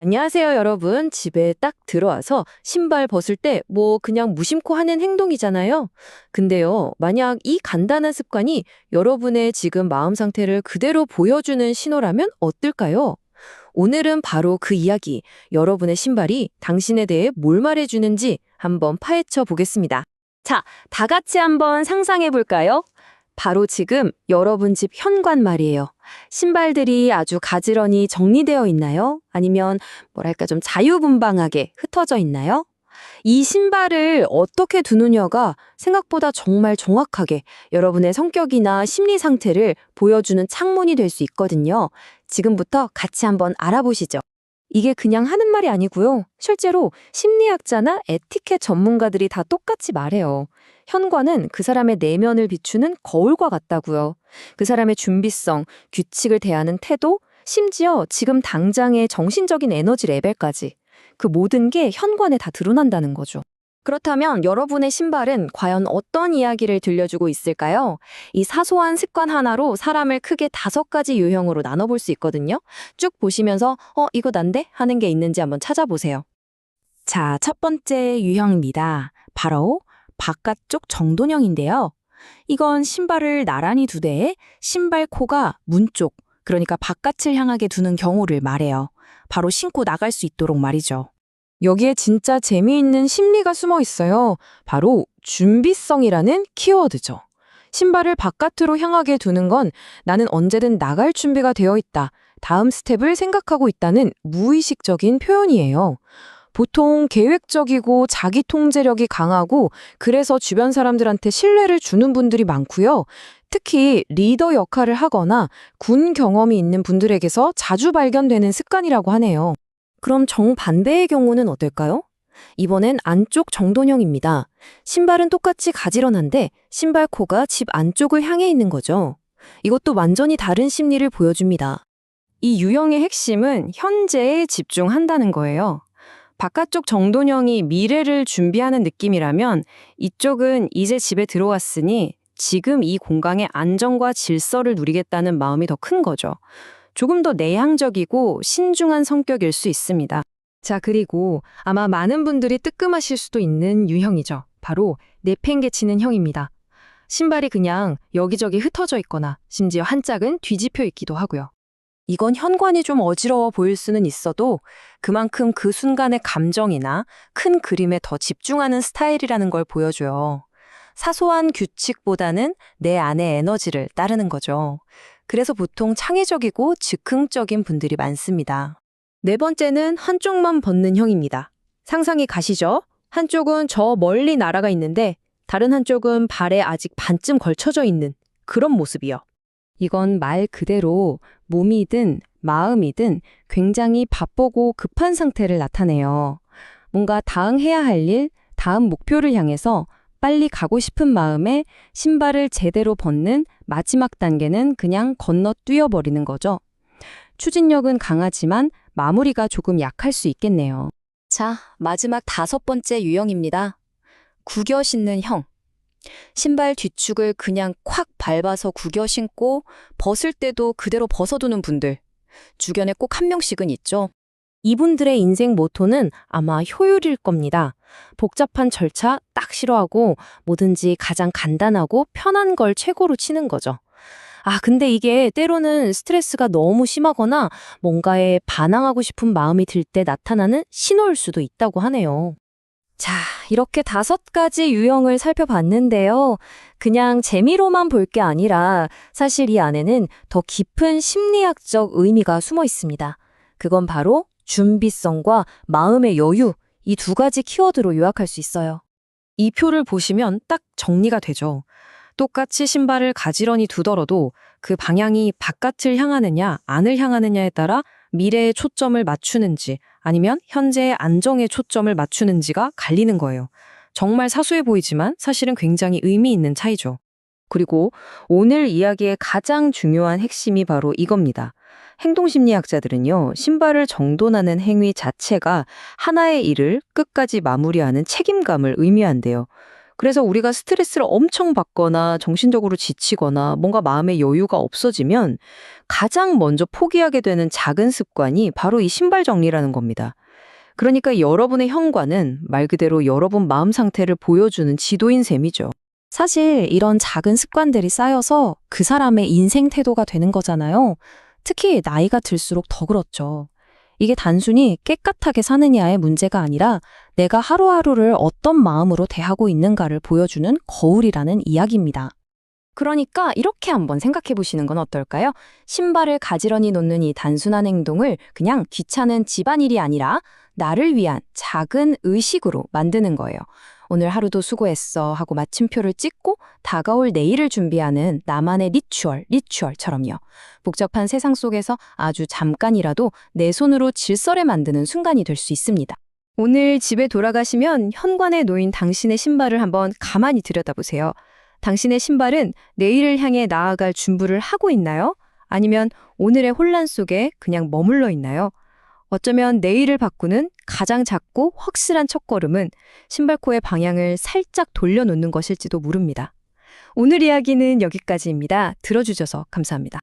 안녕하세요, 여러분. 집에 딱 들어와서 신발 벗을 때 뭐 그냥 무심코 하는 행동이잖아요. 근데요, 만약 이 간단한 습관이 여러분의 지금 마음 상태를 그대로 보여주는 신호라면 어떨까요? 오늘은 바로 그 이야기, 여러분의 신발이 당신에 대해 뭘 말해주는지 한번 파헤쳐 보겠습니다. 자, 다 같이 한번 상상해 볼까요? 바로 지금 여러분 집 현관 말이에요. 신발들이 아주 가지런히 정리되어 있나요? 아니면 뭐랄까 좀 자유분방하게 흩어져 있나요? 이 신발을 어떻게 두느냐가 생각보다 정말 정확하게 여러분의 성격이나 심리 상태를 보여주는 창문이 될 수 있거든요. 지금부터 같이 한번 알아보시죠. 이게 그냥 하는 말이 아니고요. 실제로 심리학자나 에티켓 전문가들이 다 똑같이 말해요. 현관은 그 사람의 내면을 비추는 거울과 같다고요. 그 사람의 준비성, 규칙을 대하는 태도, 심지어 지금 당장의 정신적인 에너지 레벨까지 그 모든 게 현관에 다 드러난다는 거죠. 그렇다면 여러분의 신발은 과연 어떤 이야기를 들려주고 있을까요? 이 사소한 습관 하나로 사람을 크게 다섯 가지 유형으로 나눠볼 수 있거든요. 쭉 보시면서 어, 이거 난데? 하는 게 있는지 한번 찾아보세요. 자, 첫 번째 유형입니다. 바로 바깥쪽 정돈형인데요. 이건 신발을 나란히 두되 신발 코가 문 쪽, 그러니까 바깥을 향하게 두는 경우를 말해요. 바로 신고 나갈 수 있도록 말이죠. 여기에 진짜 재미있는 심리가 숨어 있어요. 바로 준비성이라는 키워드죠. 신발을 바깥으로 향하게 두는 건 나는 언제든 나갈 준비가 되어 있다. 다음 스텝을 생각하고 있다는 무의식적인 표현이에요. 보통 계획적이고 자기 통제력이 강하고 그래서 주변 사람들한테 신뢰를 주는 분들이 많고요. 특히 리더 역할을 하거나 군 경험이 있는 분들에게서 자주 발견되는 습관이라고 하네요. 그럼 정반대의 경우는 어떨까요? 이번엔 안쪽 정돈형입니다. 신발은 똑같이 가지런한데 신발 코가 집 안쪽을 향해 있는 거죠. 이것도 완전히 다른 심리를 보여줍니다. 이 유형의 핵심은 현재에 집중한다는 거예요. 바깥쪽 정돈형이 미래를 준비하는 느낌이라면 이쪽은 이제 집에 들어왔으니 지금 이 공간의 안정과 질서를 누리겠다는 마음이 더 큰 거죠. 조금 더 내향적이고 신중한 성격일 수 있습니다. 자, 그리고 아마 많은 분들이 뜨끔하실 수도 있는 유형이죠. 바로 내팽개치는 형입니다. 신발이 그냥 여기저기 흩어져 있거나 심지어 한 짝은 뒤집혀 있기도 하고요. 이건 현관이 좀 어지러워 보일 수는 있어도 그만큼 그 순간의 감정이나 큰 그림에 더 집중하는 스타일이라는 걸 보여줘요. 사소한 규칙보다는 내 안의 에너지를 따르는 거죠. 그래서 보통 창의적이고 즉흥적인 분들이 많습니다. 네 번째는 한쪽만 벗는 형입니다. 상상이 가시죠? 한쪽은 저 멀리 나라가 있는데 다른 한쪽은 발에 아직 반쯤 걸쳐져 있는 그런 모습이요. 이건 말 그대로 몸이든 마음이든 굉장히 바쁘고 급한 상태를 나타내요. 뭔가 다음 해야 할 일, 다음 목표를 향해서 빨리 가고 싶은 마음에 신발을 제대로 벗는 마지막 단계는 그냥 건너 뛰어버리는 거죠. 추진력은 강하지만 마무리가 조금 약할 수 있겠네요. 자, 마지막 다섯 번째 유형입니다. 구겨 신는 형. 신발 뒤축을 그냥 콱 밟아서 구겨 신고 벗을 때도 그대로 벗어두는 분들. 주변에 꼭 한 명씩은 있죠. 이분들의 인생 모토는 아마 효율일 겁니다. 복잡한 절차 딱 싫어하고 뭐든지 가장 간단하고 편한 걸 최고로 치는 거죠. 아, 근데 이게 때로는 스트레스가 너무 심하거나 뭔가에 반항하고 싶은 마음이 들 때 나타나는 신호일 수도 있다고 하네요. 자, 이렇게 다섯 가지 유형을 살펴봤는데요. 그냥 재미로만 볼 게 아니라 사실 이 안에는 더 깊은 심리학적 의미가 숨어 있습니다. 그건 바로 준비성과 마음의 여유, 이 두 가지 키워드로 요약할 수 있어요. 이 표를 보시면 딱 정리가 되죠. 똑같이 신발을 가지런히 두더라도 그 방향이 바깥을 향하느냐, 안을 향하느냐에 따라 미래에 초점을 맞추는지 아니면 현재의 안정에 초점을 맞추는지가 갈리는 거예요. 정말 사소해 보이지만 사실은 굉장히 의미 있는 차이죠. 그리고 오늘 이야기의 가장 중요한 핵심이 바로 이겁니다. 행동심리학자들은요, 신발을 정돈하는 행위 자체가 하나의 일을 끝까지 마무리하는 책임감을 의미한대요. 그래서 우리가 스트레스를 엄청 받거나 정신적으로 지치거나 뭔가 마음의 여유가 없어지면 가장 먼저 포기하게 되는 작은 습관이 바로 이 신발 정리라는 겁니다. 그러니까 여러분의 현관은 말 그대로 여러분 마음 상태를 보여주는 지도인 셈이죠. 사실 이런 작은 습관들이 쌓여서 그 사람의 인생 태도가 되는 거잖아요. 특히 나이가 들수록 더 그렇죠. 이게 단순히 깨끗하게 사느냐의 문제가 아니라 내가 하루하루를 어떤 마음으로 대하고 있는가를 보여주는 거울이라는 이야기입니다. 그러니까 이렇게 한번 생각해 보시는 건 어떨까요? 신발을 가지런히 놓는 이 단순한 행동을 그냥 귀찮은 집안일이 아니라 나를 위한 작은 의식으로 만드는 거예요. 오늘 하루도 수고했어 하고 마침표를 찍고 다가올 내일을 준비하는 나만의 리추얼, 리추얼처럼요. 복잡한 세상 속에서 아주 잠깐이라도 내 손으로 질서를 만드는 순간이 될 수 있습니다. 오늘 집에 돌아가시면 현관에 놓인 당신의 신발을 한번 가만히 들여다보세요. 당신의 신발은 내일을 향해 나아갈 준비를 하고 있나요? 아니면 오늘의 혼란 속에 그냥 머물러 있나요? 어쩌면 내일을 바꾸는 가장 작고 확실한 첫걸음은 신발코의 방향을 살짝 돌려놓는 것일지도 모릅니다. 오늘 이야기는 여기까지입니다. 들어주셔서 감사합니다.